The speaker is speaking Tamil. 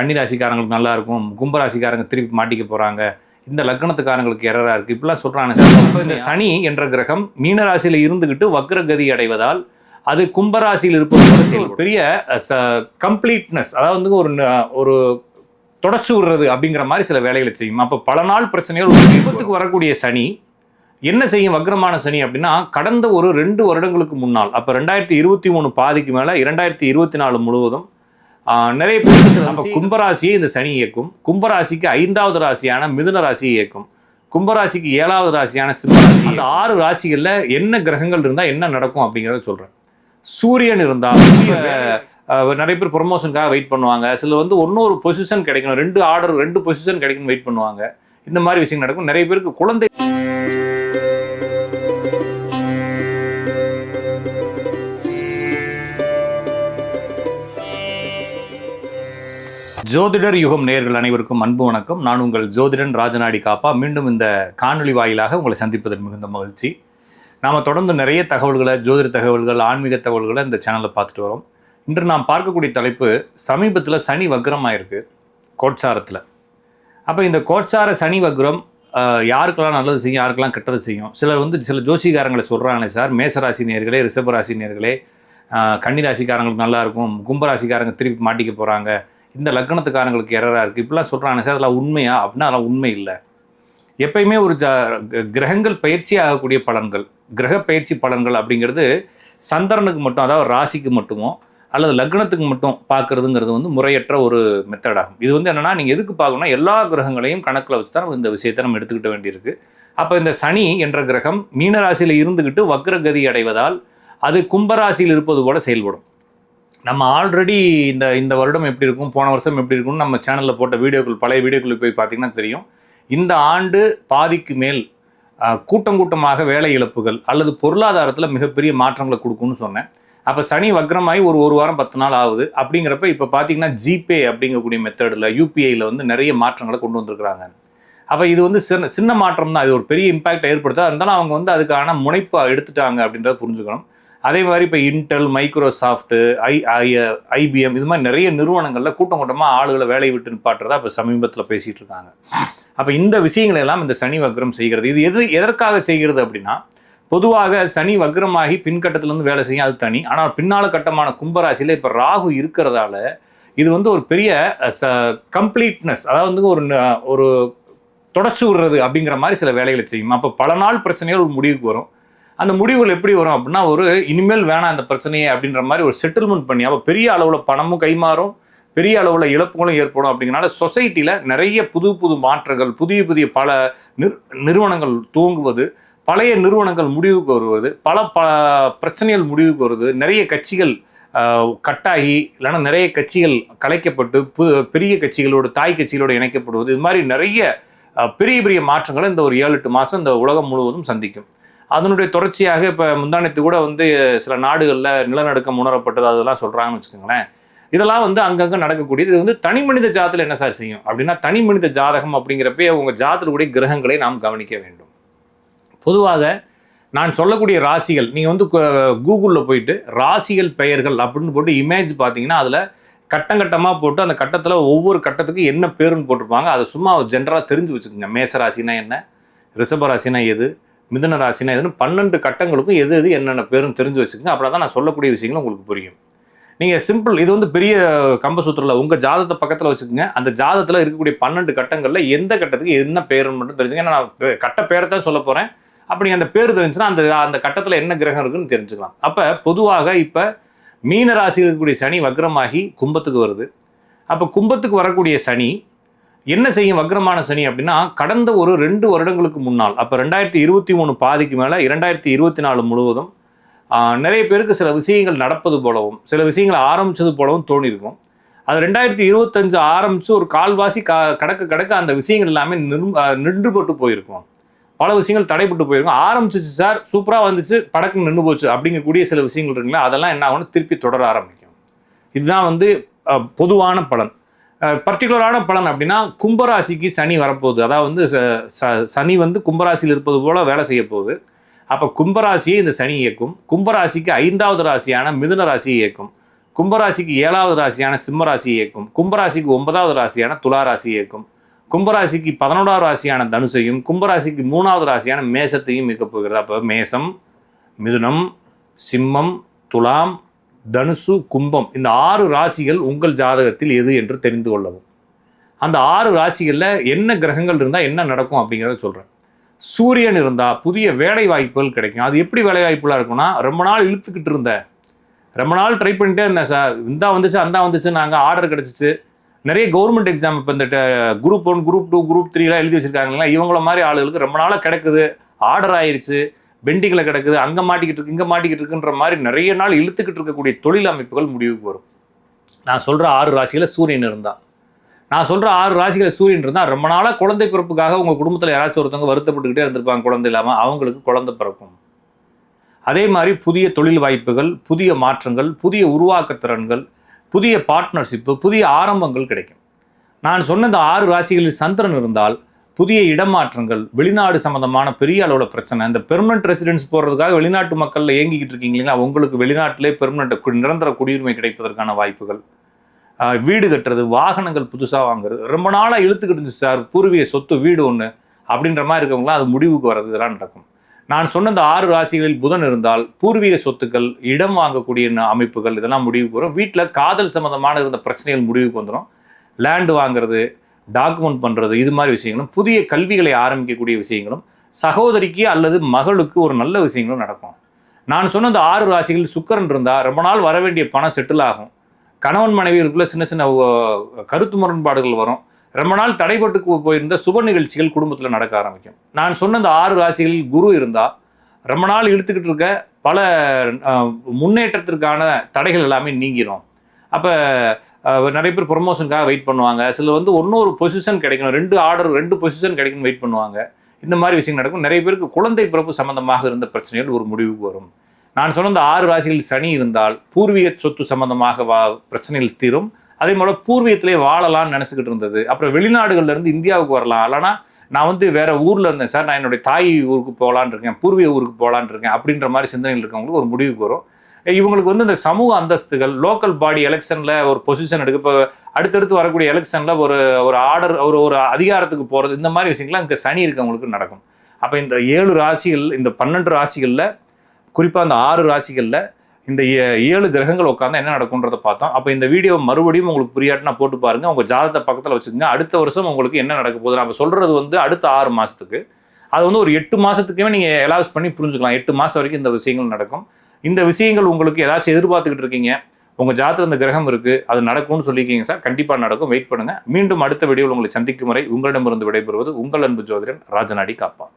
கன்னி ராசிக்காரங்களுக்கு நல்லா இருக்கும் கும்ப ராசிக்காரங்க திருப்பி மாட்டிக்க போறாங்க. இந்த லக்னத்துக்காரங்களுக்கு எரரா இருக்கு. இப்படிலாம் சொல்றாங்க சார். இந்த சனி என்ற கிரகம் மீன ராசியில இருந்துகிட்டு வக்ரகதி அடைவதால் அது கும்பராசியில் இருப்பது செயல்படும். பெரிய கம்ப்ளீட்னஸ் அதாவது வந்து ஒரு ஒரு தொடச்சு விடுறது அப்படிங்கிற மாதிரி சில வேலைகளை செய்யும். அப்போ பல நாள் பிரச்சனைகள் ஒரு விபத்துக்கு வரக்கூடிய சனி என்ன செய்யும் வக்ரமான சனி அப்படின்னா கடந்த ஒரு ரெண்டு வருடங்களுக்கு முன்னால் அப்போ ரெண்டாயிரத்தி இருபத்தி மூணு பாதிக்கு மேலே இரண்டாயிரத்தி இருபத்தி நாலு முழுவதும் நிறைய அப்ப கும்பராசியை இந்த சனி இயக்கும். கும்பராசிக்கு ஐந்தாவது ராசியான மிதுன ராசியை இயக்கும். கும்பராசிக்கு ஏழாவது ராசியான சிம்ம ராசி இந்த ஆறு ராசிகளில் என்ன கிரகங்கள் இருந்தால் என்ன நடக்கும் அப்படிங்கிறத சொல்கிறேன் சூரியன் இருந்தால் நிறைய பேர் ப்ரொமோஷனுக்காக வெயிட் பண்ணுவாங்க. சில வந்து இன்னொரு பொசிஷன் கிடைக்கணும். ரெண்டு ஆர்டர் ரெண்டு பொசிஷன் கிடைக்கணும் வெயிட் பண்ணுவாங்க. இந்த மாதிரி விஷயம் நடக்கும். நிறைய பேருக்கு குழந்தை ஜோதிடர் யுகம் நேர்கள் அனைவருக்கும் அன்பு வணக்கம். நான் உங்கள் ஜோதிடன் ராஜநாடி காப்பா. மீண்டும் இந்த காணொலி வாயிலாக உங்களை சந்திப்பதில் மிகுந்த மகிழ்ச்சி. நாம் தொடர்ந்து நிறைய தகவல்களை ஜோதிட தகவல்கள் ஆன்மீக தகவல்களை இந்த சேனலில் பார்த்துட்டு வரோம். இன்று நாம் பார்க்கக்கூடிய தலைப்பு சமீபத்தில் சனி வக்ரமாயிருக்கு கோட்சாரத்தில். அப்போ இந்த கோட்சார சனி வக்ரம் யாருக்கெல்லாம் நல்லது செய்யும் யாருக்கெல்லாம் கெட்டது செய்யும்? சிலர் வந்து சில ஜோசிகாரங்களை சொல்கிறாங்களே சார். மேசராசி நேர்களே ரிஷபராசி நேர்களே கன்னிராசிக்காரங்களுக்கு கன்னி ராசிக்காரங்களுக்கு கும்பராசிக்காரங்க திருப்பி மாட்டிக்க போகிறாங்க இந்த லக்னத்துக்காரங்களுக்கு எரராக இருக்குது இப்படிலாம் சொல்கிறாங்க சார் அதெல்லாம் உண்மையா? அப்படின்னா அதெல்லாம் உண்மை இல்லை. எப்பயுமே ஒரு ஜ கிரகங்கள் பயிற்சி ஆகக்கூடிய பலன்கள். கிரக பயிற்சி பலன்கள் அப்படிங்கிறது சந்திரனுக்கு மட்டும் அதாவது ராசிக்கு மட்டுமோ அல்லது லக்னத்துக்கு மட்டும் பார்க்குறதுங்கிறது வந்து முறையற்ற ஒரு மெத்தட் ஆகும். இது வந்து என்னென்னா நீங்கள் எதுக்கு பார்க்கணும்னா எல்லா கிரகங்களையும் கணக்கில் வச்சு தான் இந்த விஷயத்தை நம்ம எடுத்துக்கிட்ட வேண்டியிருக்கு. அப்போ இந்த சனி என்ற கிரகம் மீன ராசியில் இருந்துக்கிட்டு வக்ரகதி அடைவதால் அது கும்பராசியில் இருப்பது போல செயல்படும். நம்ம ஆல்ரெடி இந்த இந்த வருடம் எப்படி இருக்கும் போன வருஷம் எப்படி இருக்கும்னு நம்ம சேனலில் போட்ட வீடியோக்கள் பழைய வீடியோக்கள் போய் பார்த்தீங்கன்னா தெரியும். இந்த ஆண்டு பாதிக்கு மேல் கூட்டம் கூட்டமாக வேலை இழப்புகள் அல்லது பொருளாதாரத்தில் மிகப்பெரிய மாற்றங்களை கொடுக்கும்னு சொன்னேன். அப்போ சனி வக்ரமாகி ஒரு ஒரு வாரம் பத்து நாள் ஆகுது. அப்படிங்கிறப்ப இப்போ பார்த்தீங்கன்னா ஜிபே அப்படிங்கக்கூடிய மெத்தடில் யூபிஐயில் வந்து நிறைய மாற்றங்களை கொண்டு வந்திருக்கிறாங்க. அப்போ இது வந்து சின்ன சின்ன மாற்றம் தான் இது ஒரு பெரிய இம்பாக்டை ஏற்படுத்தா இருந்தாலும் அவங்க வந்து அதுக்கான முனைப்பை எடுத்துட்டாங்க அப்படின்றத புரிஞ்சுக்கணும். அதே மாதிரி இப்போ Intel Microsoft I I IBM இது மாதிரி நிறைய நிறுவனங்களில் கூட்டம் கூட்டமாக ஆளுகளை வேலையை விட்டு நிப்பாட்டுறதா இப்போ சமீபத்தில் பேசிகிட்டு இருக்காங்க. அப்போ இந்த விஷயங்களை எல்லாம் இந்த சனி வக்ரம் செய்கிறது. இது எது எதற்காக செய்கிறது அப்படின்னா பொதுவாக சனி வக்ரமாகி பின்கட்டத்திலேருந்து வேலை செய்யும் அது தனி. ஆனால் பின்னால கட்டமான கும்பராசியில் இப்போ ராகு இருக்கிறதால இது வந்து ஒரு பெரிய ச கம்ப்ளீட்னஸ் அதாவது வந்து ஒரு ஒரு தொடச்சு விடுறது அப்படிங்கிற மாதிரி சில வேலைகளை செய்யும். அப்போ பல நாள் பிரச்சனைகள் ஒரு முடிவுக்கு வரும். அந்த முடிவுகள் எப்படி வரும் அப்படின்னா ஒரு இனிமேல் வேணாம் அந்த பிரச்சனையே அப்படின்ற மாதிரி ஒரு செட்டில்மெண்ட் பண்ணி அப்போ பெரிய அளவில் பணமும் கைமாறும் பெரிய அளவில் இழப்புகளும் ஏற்படும் அப்படிங்கிறனால சொசைட்டியில் நிறைய புது புது மாற்றங்கள் புதிய புதிய பல நிறுவனங்கள் துவங்குவது பழைய நிறுவனங்கள் முடிவுக்கு வருவது பல ப பிரச்சனைகள் முடிவுக்கு வருது நிறைய கட்சிகள் கட்டாகி இல்லைன்னா நிறைய கட்சிகள் கலைக்கப்பட்டு பு பெரிய கட்சிகளோடு தாய் கட்சிகளோடு இணைக்கப்படுவது இது மாதிரி நிறைய பெரிய பெரிய மாற்றங்களை இந்த ஒரு ஏழு எட்டு மாதம் இந்த உலகம் முழுவதும் சந்திக்கும். அதனுடைய தொடர்ச்சியாக இப்போ முந்தானத்து கூட வந்து சில நாடுகளில் நிலநடுக்கம் உணரப்பட்டது அதெல்லாம் சொல்கிறாங்கன்னு வச்சுக்கோங்களேன். இதெல்லாம் வந்து அங்கங்கே நடக்கக்கூடியது. இது வந்து தனி மனித ஜாதத்தில் என்ன சார் செய்யும்? அப்படின்னா தனி மனித ஜாதகம் அப்படிங்கிறப்பே உங்கள் ஜாதகத்துடைய கிரகங்களை நாம் கவனிக்க வேண்டும். பொதுவாக நான் சொல்லக்கூடிய ராசிகள் நீங்கள் வந்து கூகுளில் போயிட்டு ராசிகள் பெயர்கள் அப்படின்னு போட்டு இமேஜ் பார்த்தீங்கன்னா அதில் கட்டங்கட்டமாக போட்டு அந்த கட்டத்தில் ஒவ்வொரு கட்டத்துக்கு என்ன பேருன்னு போட்டிருப்பாங்க. அதை சும்மா ஜென்ரலாக தெரிஞ்சு வச்சுக்கோங்க. மேச ராசினா என்ன? ரிஷப ராசினா எது? மிதுன ராசினா எதுன்னு பன்னெண்டு கட்டங்களுக்கும் எது எது என்னென்ன பேருன்னு தெரிஞ்சு வச்சுக்கோங்க. அப்படி தான் நான் சொல்லக்கூடிய விஷயங்களும் உங்களுக்கு புரியும். நீங்கள் சிம்பிள் இது வந்து பெரிய கம்பசூத்திரில் உங்கள் ஜாதகத்தை பக்கத்தில் வச்சுக்கோங்க. அந்த ஜாதத்தில் இருக்கக்கூடிய பன்னெண்டு கட்டங்களில் எந்த கட்டத்துக்கு என்ன பேருன்னு மட்டும் தெரிஞ்சுங்க ஏன்னா நான் கட்ட பேரை தான் சொல்ல போகிறேன் அப்படி அந்த பேர் தெரிஞ்சுன்னா அந்த அந்த கட்டத்தில் என்ன கிரகம் இருக்குன்னு தெரிஞ்சுக்கலாம். அப்போ பொதுவாக இப்போ மீன ராசியில் இருக்கக்கூடிய சனி வக்ரமாகி கும்பத்துக்கு வருது. அப்போ கும்பத்துக்கு வரக்கூடிய சனி என்ன செய்யும் வக்ரமான சனி அப்படின்னா கடந்த ஒரு ரெண்டு வருடங்களுக்கு முன்னால் அப்போ ரெண்டாயிரத்தி இருபத்தி மூணு பாதிக்கு மேலே இரண்டாயிரத்தி இருபத்தி நாலு முழுவதும் நிறைய பேருக்கு சில விஷயங்கள் நடப்பது போலவும் சில விஷயங்கள் ஆரம்பிச்சது போலவும் தோணியிருக்கும். அது ரெண்டாயிரத்தி இருபத்தஞ்சு ஆரம்பித்து ஒரு கால்வாசி க கடக்க கடக்க அந்த விஷயங்கள் எல்லாமே நின்று நின்றுபட்டு போயிருக்கும். பல விஷயங்கள் தடைப்பட்டு போயிருக்கும். ஆரம்பிச்சிச்சு சார் சூப்பராக வந்துச்சு படக்கு நின்று போச்சு அப்படிங்கக்கூடிய சில விஷயங்கள் இருக்குங்களா அதெல்லாம் என்ன ஆகும்னு திருப்பி தொடர ஆரம்பிக்கும். இதுதான் வந்து பொதுவான பலன். பர்டிகுலரான பலன் அப்படின்னா கும்பராசிக்கு சனி வரப்போகுது. அதாவது வந்து ச- ச- சனி வந்து கும்பராசியில் இருப்பது போல வேலை செய்ய போகுது அப்போ கும்பராசியை இந்த சனி இயக்கும். கும்பராசிக்கு ஐந்தாவது ராசியான மிதுன ராசியை இயக்கும். கும்பராசிக்கு ஏழாவது ராசியான சிம்ம ராசி இயக்கும். கும்பராசிக்கு ஒன்பதாவது ராசியான துலா ராசி இயக்கும். கும்பராசிக்கு பதினோராவது ராசியான தனுசையும் கும்பராசிக்கு மூணாவது ராசியான மேசத்தையும் இயக்கப் போகிறது. அப்போ மேசம் மிதுனம் சிம்மம் துலாம் தனுசு கும்பம் இந்த ஆறு ராசிகள் உங்கள் ஜாதகத்தில் எது என்று தெரிந்து கொள்ளவும். அந்த ஆறு ராசிகளில் என்ன கிரகங்கள் இருந்தால் என்ன நடக்கும் அப்படிங்கிறத சொல்கிறேன் சூரியன் இருந்தால் புதிய வேலை வாய்ப்புகள் கிடைக்கும். அது எப்படி வேலை வாய்ப்புலாம் இருக்கும்னா ரொம்ப நாள் இழுத்துக்கிட்டு இருந்த. ரொம்ப நாள் ட்ரை பண்ணிட்டே இருந்தேன் சார் இந்தா வந்துச்சு அந்தா வந்துச்சு நாங்கள் ஆர்டர் கிடச்சிச்சு. நிறைய கவர்மெண்ட் எக்ஸாம் இப்போ இந்த group one group two group த்ரீலாம் எழுதி வச்சுருக்காங்களா இவங்கள மாதிரி ஆளுகளுக்கு ரொம்ப நாளாக கிடக்குது. ஆர்டர் ஆயிடுச்சு பெண்டிங்கில் கிடக்குது அங்கே மாட்டிக்கிட்டு இருக்கு இங்கே மாட்டிக்கிட்டு இருக்குன்ற மாதிரி நிறைய நாள் இழுத்துக்கிட்டு இருக்கக்கூடிய தொழில் அமைப்புகள் முடிவுக்கு வரும். நான் சொல்கிற ஆறு ராசியில் சூரியன் இருந்தால் நான் சொல்கிற ஆறு ராசிகள் சூரியன் இருந்தால் ரொம்ப நாளாக குழந்தை பிறப்புக்காக உங்கள் குடும்பத்தில் யாராச்சும் ஒருத்தவங்க வருத்தப்பட்டுக்கிட்டே இருந்திருப்பாங்க குழந்தை இல்லாமல் அவங்களுக்கு குழந்தை பிறக்கும். அதே மாதிரி புதிய தொழில் வாய்ப்புகள் புதிய மாற்றங்கள் புதிய உருவாக்கத்திறன்கள் புதிய பார்ட்னர்ஷிப்பு புதிய ஆரம்பங்கள் கிடைக்கும். நான் சொன்ன இந்த ஆறு ராசிகளில் சந்திரன் இருந்தால் புதிய இடமாற்றங்கள் வெளிநாடு சம்பந்தமான பெரிய அளவில் பிரச்சனை. இந்த பெர்மனன்ட் ரெசிடென்ஸ் போகிறதுக்காக வெளிநாட்டு மக்களில் இயங்கிக்கிட்டு இருக்கீங்க இல்லைங்களா? உங்களுக்கு வெளிநாட்டிலே பெர்மனன்ட் நிரந்தர குடியுரிமை கிடைப்பதற்கான வாய்ப்புகள். வீடு கட்டுறது வாகனங்கள் புதுசாக வாங்குறது. ரொம்ப நாளாக இழுத்துக்கிட்டு இருந்துச்சு சார் பூர்வீக சொத்து வீடு ஒன்று அப்படின்ற மாதிரி இருக்கவங்களாம் அது முடிவுக்கு வர்றது இதெல்லாம் நடக்கும். நான் சொன்ன இந்த ஆறு ராசிகளில் புதன் இருந்தால் பூர்வீக சொத்துக்கள் இடம் வாங்கக்கூடிய அமைப்புகள் இதெல்லாம் முடிவுக்கு வரும். வீட்டில் காதல் சம்மந்தமான இருந்த பிரச்சனைகள் முடிவுக்கு வந்துடும் லேண்டு வாங்குறது டாக்குமெண்ட் பண்ணுறது இது மாதிரி விஷயங்களும் புதிய கல்விகளை ஆரம்பிக்கக்கூடிய விஷயங்களும் சகோதரிக்கு அல்லது மகளுக்கு ஒரு நல்ல விஷயங்களும் நடக்கும். நான் சொன்ன இந்த ஆறு ராசிகள் சுக்கரன் இருந்தால் ரொம்ப நாள் வர வேண்டிய பணம் செட்டில் ஆகும். கணவன் மனைவிகளுக்குள்ள சின்ன சின்ன கருத்து முரண்பாடுகள் வரும். ரொம்ப நாள் தடைபட்டு போயிருந்த சுப நிகழ்ச்சிகள் குடும்பத்தில் நடக்க ஆரம்பிக்கும். நான் சொன்ன இந்த ஆறு ராசிகளில் குரு இருந்தால் ரொம்ப நாள் இழுத்துக்கிட்டு இருக்க பல முன்னேற்றத்திற்கான தடைகள் எல்லாமே நீங்கிரும். அப்போ நிறைய பேர் ப்ரொமோஷனுக்காக வெயிட் பண்ணுவாங்க. சிலர் வந்து ஒன்னொரு பொசிஷன் கிடைக்கணும். ரெண்டு ஆர்டர் ரெண்டு பொசிஷன் கிடைக்கணும் வெயிட் பண்ணுவாங்க. இந்த மாதிரி விஷயம் நடக்கும். நிறைய பேருக்கு குழந்தை பிறப்பு சம்மந்தமாக இருந்த பிரச்சனைகள் ஒரு முடிவுக்கு வரும். நான் சொன்ன இந்த ஆறு ராசிகளில் சனி இருந்தால் பூர்வீக சொத்து சம்பந்தமாக வா பிரச்சனைகள் தீரும். அதே போல் பூர்வீகத்திலே வாழலாம்னு நினச்சிக்கிட்டு இருந்தது. அப்புறம் வெளிநாடுகள்லேருந்து இந்தியாவுக்கு வரலாம். இல்லைனா நான் வந்து வேற ஊரில் இருந்தேன். சார் நான் என்னுடைய தாய் ஊருக்கு போகலான்னு இருக்கேன் பூர்வீக ஊருக்கு போகலான் இருக்கேன் அப்படின்ற மாதிரி சிந்தனைகள் இருக்கவங்களுக்கு ஒரு முடிவுக்கு வரும். இவங்களுக்கு வந்து இந்த சமூக அந்தஸ்துகள் லோக்கல் பாடி எலெக்ஷனில் ஒரு பொசிஷன் எடுக்க இப்போ அடுத்தடுத்து வரக்கூடிய எலெக்ஷனில் ஒரு ஒரு ஆர்டர் ஒரு ஒரு அதிகாரத்துக்கு போகிறது இந்த மாதிரி விஷயங்கள்லாம் இங்கே சனி இருக்கவங்களுக்கு நடக்கும். அப்போ இந்த ஏழு ராசிகள் இந்த பன்னெண்டு ராசிகளில் குறிப்பாக அந்த ஆறு ராசிகளில் இந்த ஏ- ஏழு கிரகங்கள் உட்காந்து என்ன நடக்கும்ன்றதை பார்த்தோம். அப்போ இந்த வீடியோ மறுபடியும் உங்களுக்கு புரியாட்டினா போட்டு பாருங்கள் உங்கள் ஜாதகத்தை பக்கத்தில் வச்சுக்கோங்க. அடுத்த வருஷம் உங்களுக்கு என்ன நடக்க போகுது நம்ம சொல்கிறது வந்து அடுத்த ஆறு மாதத்துக்கு அது வந்து ஒரு எட்டு மாதத்துக்குமே நீங்கள் எலாஸ் பண்ணி புரிஞ்சுக்கலாம். எட்டு மாதம் வரைக்கும் இந்த விஷயங்கள் நடக்கும். இந்த விஷயங்கள் உங்களுக்கு ஏதாச்சும் எதிர்பார்த்துக்கிட்டு இருக்கீங்க உங்க ஜாதகத்தில் இந்த கிரகம் இருக்கு அது நடக்கும்னு சொல்லியிருக்கீங்க சார் கண்டிப்பா நடக்கும். வெயிட் பண்ணுங்க. மீண்டும் அடுத்த வீடியோவில் உங்களை சந்திக்கும் வரை உங்களிடமிருந்து விடைபெறுவது உங்கள் அன்பு ஜோதிடன் ராஜநாடி காப்பா.